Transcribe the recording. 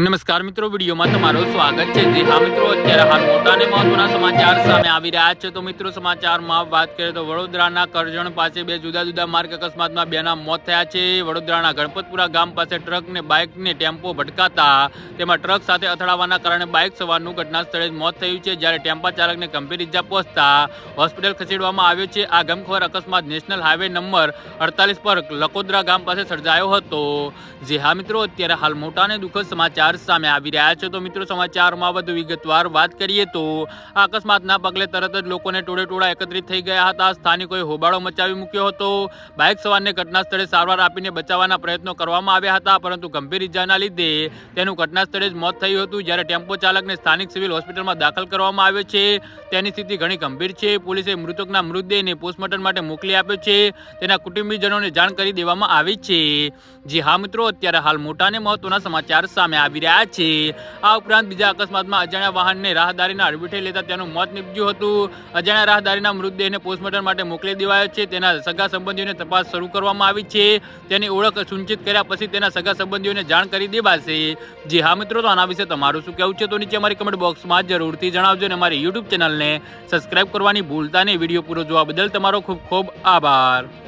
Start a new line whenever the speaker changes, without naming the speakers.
નમસ્કાર મિત્રો, વિડીયોમાં તમારું સ્વાગત છે. જી હા મિત્રો, અત્યારે હાલ મોટા મહત્વના સમાચાર સામે આવી રહ્યા છે. તો મિત્રો, સમાચારમાં વાત કરીએ તો વડોદરાના કરજણ પાસે બે જુદા જુદા માર્ગ અકસ્માતમાં બેના મોત થયા છે. વડોદરાના ગણપતપુરા ગામ પાસે ટ્રક ને બાઇક ટેમ્પો ભટકાતા તેમાં ટ્રક સાથે અથડાવાના કારણે બાઇક સવારનું ઘટના સ્થળે જ મોત થયું છે. જ્યારે ટેમ્પા ચાલકને ગંભીર ઇજા પહોંચતા હોસ્પિટલ ખસેડવામાં આવ્યો છે. આ ગમખોર અકસ્માત નેશનલ હાઈવે નંબર અડતાલીસ પર લકોદરા ગામ પાસે સર્જાયો હતો. જે હા મિત્રો, અત્યારે હાલ મોટા અને દુઃખદ સમાચાર સામે આવી રહ્યા છે. તો મિત્રો, સમાચારમાં વધુ વિગતવાર વાત કરીએ તો આ અકસ્માતના પગલે તરત જ લોકોને ટોળે ટોળા એકત્રિત થઈ ગયા હતા. સ્થાનિકોએ હોબાળો મચાવી મૂક્યો હતો. બાઇક સવારને ઘટના સ્થળે સારવાર આપીને બચાવવાના પ્રયત્નો કરવામાં આવ્યા હતા, પરંતુ ગંભીર ઇજાના લીધે તેનું ઘટના સ્થળે જ મોત થયું હતું. જ્યારે ટેમ્પો ચાલકને સ્થાનિક સિવિલ હોસ્પિટલમાં દાખલ કરવામાં આવ્યો છે, તેની સ્થિતિ ઘણી ગંભીર છે. પોલીસે મૃતકના મૃતદેહને પોસ્ટમોર્ટમ માટે મોકલી આપ્યો છે. તેના કુટુંબીજનોને જાણ કરી દેવામાં આવી છે. જી હા મિત્રો, અત્યારે હાલ મોટા અને મહત્વના સમાચાર સામે આવી રહ્યા છે. આ ઉપરાંત બીજા અકસ્માતમાં અજાણ્યા વાહનને રાહદારીના અડબીઠે લેતા તેનું મોત નીપજ્યું હતું. અજાણ્યા રાહદારીના મૃતદેહને પોસ્ટમોર્ટમ માટે મોકલી દેવાયો છે. તેના સગા સંબંધીઓને તપાસ શરૂ કરવામાં આવી છે. તેની ઓળખ સુનિશ્ચિત કર્યા પછી તેના સગા સંબંધીઓને જાણ કરી દેવાશે. જી હા મિત્રો, તો આના વિશે તમારું શું કહેવું છે? તો નીચે અમારી કમેન્ટ બોક્સમાં જરૂરથી જણાવજો અને અમારી યુટ્યુબ ચેનલને સબસ્ક્રાઇબ કરવાની ભૂલતા નહીં. વીડિયો પૂરો જોવા બદલ તમારો ખૂબ ખૂબ આભાર.